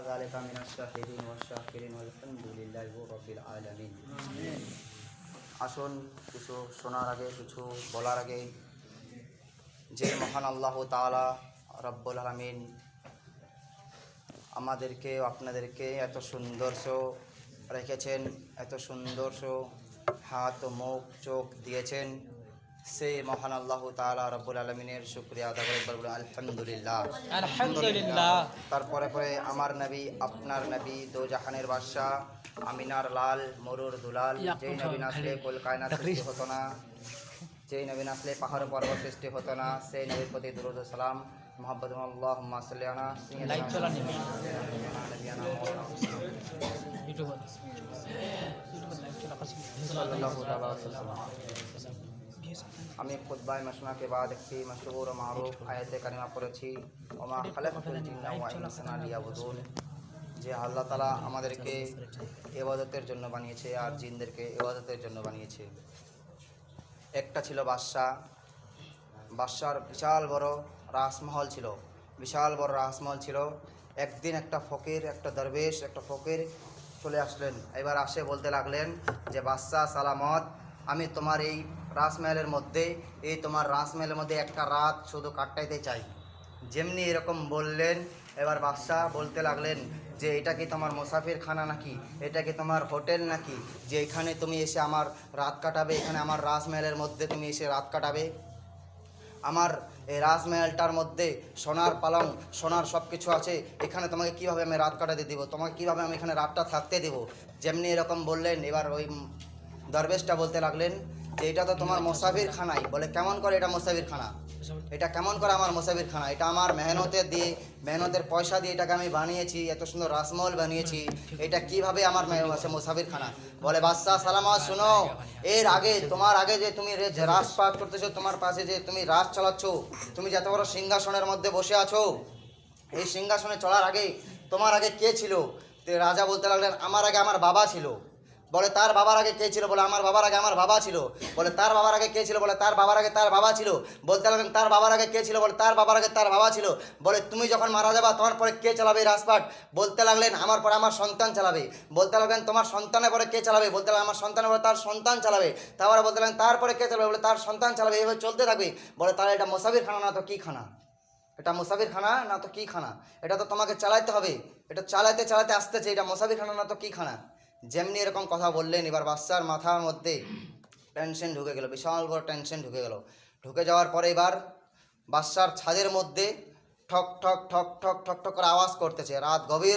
ذلك من الشاهدين والشاكرين والحمد لله رب العالمين আসুন কিছু শোনার আগে কিছু বলার আগে যে মহান আল্লাহ তাআলা রব্বুল আলমিন আমাদেরকে আপনাদেরকে এত সুন্দর রেখেছেন এত সুন্দর হাত ও মুখ চোখ দিয়েছেন সেই মহান আল্লাহ তাআলা রব্বুল আলমিনের শুক্রিয়া আদা করে বলব আলহামদুলিল্লাহ। আলহামদুলিল্লাহ। তারপরে পরে আমার নবী আপনার নবী দো জাহানের বাদশাহ আমিনার লাল মরুর দুলাল যেই নবী নাসলে কল কায়নাত সৃষ্টি হতো না যেই নবী নাসলে পাহাড় পর্বত সৃষ্টি হতো না সেই নবীর প্রতি দুরুদ ও সালাম মোহাম্মদ আল্লাহ সাল্লানা লাইট চালান নি। ইউটিউব আমি খুদ্ায় মশনাকে বাদ একটি মশহুর ও মারুফ আয়তে কারিমা পড়েছি ওমা খালেফুল জিন্না বদুল যে আল্লাহ তালা আমাদেরকে এবাদতের জন্য বানিয়েছে আর জিনদেরকে এবাদতের জন্য বানিয়েছে একটা ছিল বাদশাহ বাদশার বিশাল বড় রাসমহল ছিল বিশাল বড় রাসমহল ছিল একদিন একটা ফকির একটা দরবেশ একটা ফকির চলে আসলেন এবার আসে বলতে লাগলেন যে বাদশাহ সালামত আমি তোমার এই রাসমহলের মধ্যে, এই তোমার রাসমহলের মধ্যে একটা রাত শুধু কাটাইতে চাই। যেমনি এরকম বললেন, এবার বাদশাহ বলতে লাগলেন যে, এটা কি তোমার মুসাফির খানা নাকি? এটা কি তোমার হোটেল নাকি? যে এখানে তুমি এসে আমার রাত কাটাবে, এখানে আমার রাজমহলের মধ্যে তুমি এসে রাত কাটাবে? আমার এই রাজমহলটার মধ্যে সোনার পালং, সোনার সব কিছু আছে, এখানে তোমাকে কীভাবে আমি রাত কাটাতে দেবো? তোমাকে কীভাবে আমি এখানে রাতটা থাকতে দেবো? যেমনি এরকম বললেন, এবার ওই দরবেশটা বলতে লাগলেন যে এটা তো তোমার মোসাফির খানাই। বলে কেমন করে এটা মোসাফির খানা? এটা কেমন করে আমার মোসাফির খানা? এটা আমার মেহনতের দিয়ে মেহনতের পয়সা দিয়ে এটাকে আমি বানিয়েছি এত সুন্দর রাসমহল বানিয়েছি। এটা কীভাবে আমার মোসাফির খানা? বলে বাদশাহ সালামা শুনো। এর আগে তোমার আগে যে তুমি যে রাস পাক করতেছো তোমার পাশে যে তুমি রাস চালাচ্ছ তুমি যত বড় সিংহাসনের মধ্যে বসে আছো এই সিংহাসনে চলার আগে তোমার আগে কে ছিল? তো রাজা বলতে লাগলেন আমার আগে আমার বাবা ছিল। বলে, তার বাবার আগে কে ছিল? বলে, আমার বাবার আগে আমার বাবা ছিল। বলে, তার বাবার আগে কে ছিল? বলে, তার বাবার আগে তার বাবা ছিল। বলতে লাগলেন, তার বাবার আগে কে ছিল? বলে, তার বাবার আগে তার বাবা ছিল। বলে, তুমি যখন মারা যাবা তোমার পরে কে চালাবে রাজপাট? বলতে লাগলেন, আমার পরে আমার সন্তান চালাবে। বলতে লাগলেন, তোমার সন্তানের পরে কে চালাবে? বলতে লাগলেন, আমার সন্তানের পরে তার সন্তান চালাবে। তারপরে বলতে লাগলেন তারপরে কে চালাবে? বলে, তার সন্তান চালাবে। এভাবে চলতে থাকবে। বলে, তাহলে এটা মোসাফির খানা না তো কী খানা? এটা মুসাফির খানা না তো কী খানা? এটা তো তোমাকে চালাইতে হবে। এটা চালাতে চালাতে আসতেছে। এটা মুসাফির খানা না তো কী খানা? যেমনি এরকম কথা বললেন, এবার বাচ্চার মাথার মধ্যে টেনশন ঢুকে গেল, বিশাল বড় টেনশন ঢুকে গেল। ঢুকে যাওয়ার পরে এবার বাচ্চার ছাদের মধ্যে ঠক ঠক ঠক ঠক ঠক ঠক করে আওয়াজ করতেছে। রাত গভীর